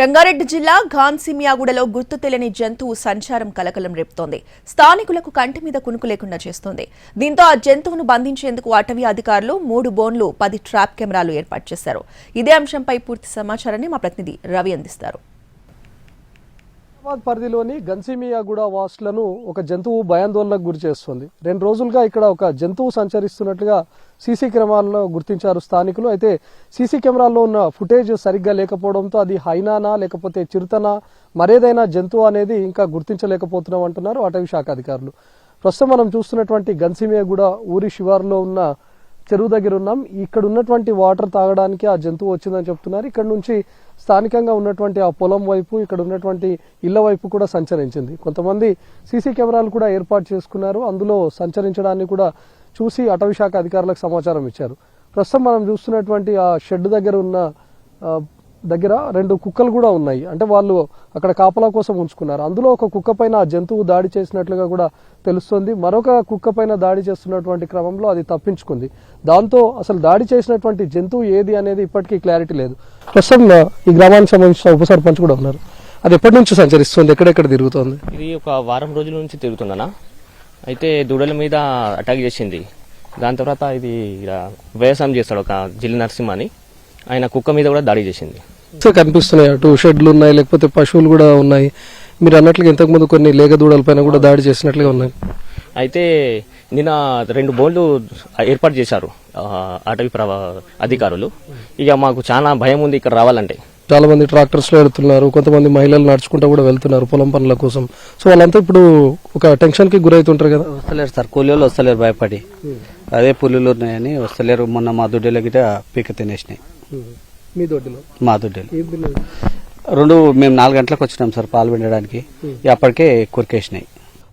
రంగారెడ్డి జిల్లా ఘాన్సిమియాగూడలో గుర్తు తెలియని జంతువు సంచారం కలకలం రేపుతోంది. స్థానికులకు కంటి మీద కునుకు లేకుండా చేస్తోంది. దీంతో ఆ జంతువును బంధించేందుకు అటవీ అధికారులు మూడు బోన్లు పది ట్రాప్ కెమెరాలు ఏర్పాటు చేశారు. ఇదే అంశంపై పూర్తి సమాచారాన్ని మా ప్రతినిధి రవి అందిస్తారు. హైదరాబాద్ పరిధిలోని గన్సిమియాగూడ వాసులను ఒక జంతువు భయాందోళనకు గురి చేస్తుంది. రెండు రోజులుగా ఇక్కడ ఒక జంతువు సంచరిస్తున్నట్లుగా సీసీ కెమెరాల్లో గుర్తించారు స్థానికులు. అయితే సీసీ కెమెరాల్లో ఉన్న ఫుటేజ్ సరిగ్గా లేకపోవడంతో అది హైనానా లేకపోతే చిరుతనా మరేదైనా జంతువు అనేది ఇంకా గుర్తించలేకపోతున్నాం అంటున్నారు అటవీ శాఖ అధికారులు. ప్రస్తుతం మనం చూస్తున్నటువంటి గన్సిమియాగూడ ఊరి శివారులో ఉన్న చెరువు దగ్గర ఉన్నాం. ఇక్కడ ఉన్నటువంటి వాటర్ తాగడానికి ఆ జంతువు వచ్చిందని చెప్తున్నారు. ఇక్కడ నుంచి స్థానికంగా ఉన్నటువంటి ఆ పొలం వైపు ఇక్కడ ఉన్నటువంటి ఇళ్ళ వైపు కూడా సంచరించింది. కొంతమంది సీసీ కెమెరాలు కూడా ఏర్పాటు చేసుకున్నారు. అందులో సంచరించడాన్ని కూడా చూసి అటవీ శాఖ అధికారులకు సమాచారం ఇచ్చారు. ప్రస్తుతం మనం చూస్తున్నటువంటి ఆ షెడ్ దగ్గర ఉన్న దగ్గర రెండు కుక్కలు కూడా ఉన్నాయి. అంటే వాళ్ళు అక్కడ కాపలా కోసం ఉంచుకున్నారు. అందులో ఒక కుక్క పైన ఆ జంతువు దాడి చేసినట్లుగా కూడా తెలుస్తుంది. మరొక కుక్క పైన దాడి చేస్తున్నటువంటి క్రమంలో అది తప్పించుకుంది. దాంతో అసలు దాడి చేసినటువంటి జంతువు ఏది అనేది ఇప్పటికీ క్లారిటీ లేదు. ప్రస్తుతం ఈ గ్రామానికి సంబంధించిన ఉప సర్పంచ్ కూడా ఉన్నారు. అది ఎప్పటి నుంచి సంచరిస్తుంది? ఎక్కడెక్కడ తిరుగుతోంది? ఇది ఒక వారం రోజుల నుంచి తిరుగుతుందనా అయితే దూడల మీద అటాక్ చేసింది. దాని తర్వాత ఇది వ్యవసాయం చేస్తాడు ఒక జిల్లి నరసింహ అని. ఆయన కుక్క మీద కూడా దాడి చేసింది. కనిపిస్తున్నాయి. అటు షెడ్లు ఉన్నాయి లేకపోతే పశువులు కూడా ఉన్నాయి. మీరు అన్నట్లుగా ఇంతకుముందు కొన్ని లేగ దూడల పైన కూడా దాడి చేసినట్లుగా ఉన్నాయి. అయితే నిన్న రెండు బోన్లు ఏర్పాటు చేశారు ఆ, అటవీ ప్రవ- అధికారులు. ఇక మాకు చాలా భయం ఉంది ఇక్కడ రావాలంటే. చాలా మంది ట్రాక్టర్స్లో వెళ్తున్నారు కొంతమంది మహిళలు నడుచుకుంటూ కూడా వెళ్తున్నారు పొలం పనుల కోసం. సో వాళ్ళంతా ఇప్పుడు ఒక టెన్షన్కి గురవుతుంటారు కదా. వస్తలేరు సార్ కూలీలు వస్తలేరు భయపడి. అదే పులులు ఉన్నాయని వస్తలేరు. మొన్న మా దుడ్డెల గిట పీక తినేసినాయి. మీ దొడ్డిలో? మా దుడ్డెలు. రెండు మేము నాలుగు గంటలకు వచ్చినాం సార్ పాలు పిండడానికి. అప్పటికే కురికేసినాయి.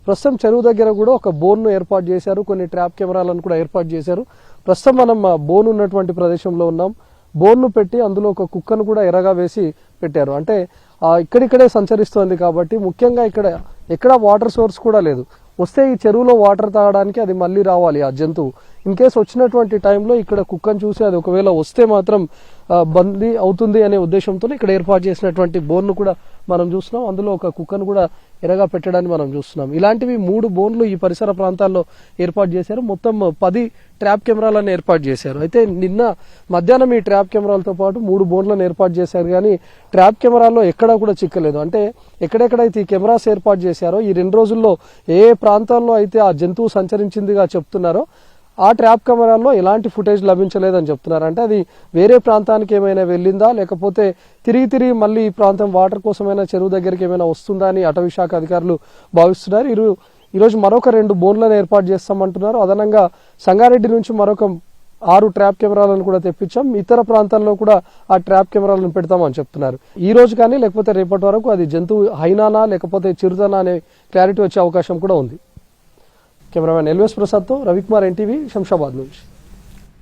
ప్రస్తుతం చెరువు దగ్గర కూడా ఒక బోన్ను ఏర్పాటు చేశారు కొన్ని ట్రాప్ కెమెరాలను కూడా ఏర్పాటు చేశారు. ప్రస్తుతం మనం బోన్ ఉన్నటువంటి ప్రదేశంలో ఉన్నాం. బోన్ను పెట్టి అందులో ఒక కుక్కను కూడా ఎరగా వేసి పెట్టారు. అంటే ఇక్కడిక్కడే సంచరిస్తోంది కాబట్టి ముఖ్యంగా ఇక్కడ ఎక్కడ వాటర్ సోర్స్ కూడా లేదు. వస్తే ఈ చెరువులో వాటర్ తాగడానికి అది మళ్ళీ రావాలి ఆ జంతువు. ఇన్ కేసు వచ్చినటువంటి టైంలో ఇక్కడ కుక్కను చూసి అది ఒకవేళ వస్తే మాత్రం బందీ అవుతుంది అనే ఉద్దేశంతో ఇక్కడ ఏర్పాటు చేసినటువంటి బోన్ను కూడా మనం చూస్తున్నాం. అందులో ఒక కుక్కను కూడా ఎరగా పెట్టడాన్ని మనం చూస్తున్నాం. ఇలాంటివి మూడు బోన్లు ఈ పరిసర ప్రాంతాల్లో ఏర్పాటు చేశారు. మొత్తం పది ట్రాప్ కెమెరాలను ఏర్పాటు చేశారు. అయితే నిన్న మధ్యాహ్నం ఈ ట్రాప్ కెమెరాలతో పాటు మూడు బోన్లను ఏర్పాటు చేశారు. కానీ ట్రాప్ కెమెరాల్లో ఎక్కడా కూడా చిక్కలేదు. అంటే ఎక్కడెక్కడైతే ఈ కెమెరాస్ ఏర్పాటు చేశారో ఈ రెండు రోజుల్లో ఏ ఏ ప్రాంతాల్లో అయితే ఆ జంతువు సంచరించిందిగా చెప్తున్నారో ఆ ట్రాప్ కెమెరాల్లో ఎలాంటి ఫుటేజ్ లభించలేదని చెప్తున్నారు. అంటే అది వేరే ప్రాంతానికి ఏమైనా వెళ్ళిందా? లేకపోతే తిరిగి తిరిగి మళ్ళీ ఈ ప్రాంతం వాటర్ కోసమైనా చెరువు దగ్గరికి ఏమైనా వస్తుందా అని అటవీ శాఖ అధికారులు భావిస్తున్నారు. ఇరు ఈరోజు మరొక రెండు బోన్లను ఏర్పాటు చేస్తామంటున్నారు. అదనంగా సంగారెడ్డి నుంచి మరొక ఆరు ట్రాప్ కెమెరాలను కూడా తెప్పించాం. ఇతర ప్రాంతాల్లో కూడా ఆ ట్రాప్ కెమెరాలను పెడతామని చెప్తున్నారు. ఈ రోజు కానీ లేకపోతే రేపటి వరకు అది జంతువు హైనానా లేకపోతే చిరుతనా అనే క్లారిటీ వచ్చే అవకాశం కూడా ఉంది. కెమెరామెన్ ఎల్వేస్ ప్రసాద్తో రవికుమార్ ఎన్టీవీ శంషాబాద్ నుంచి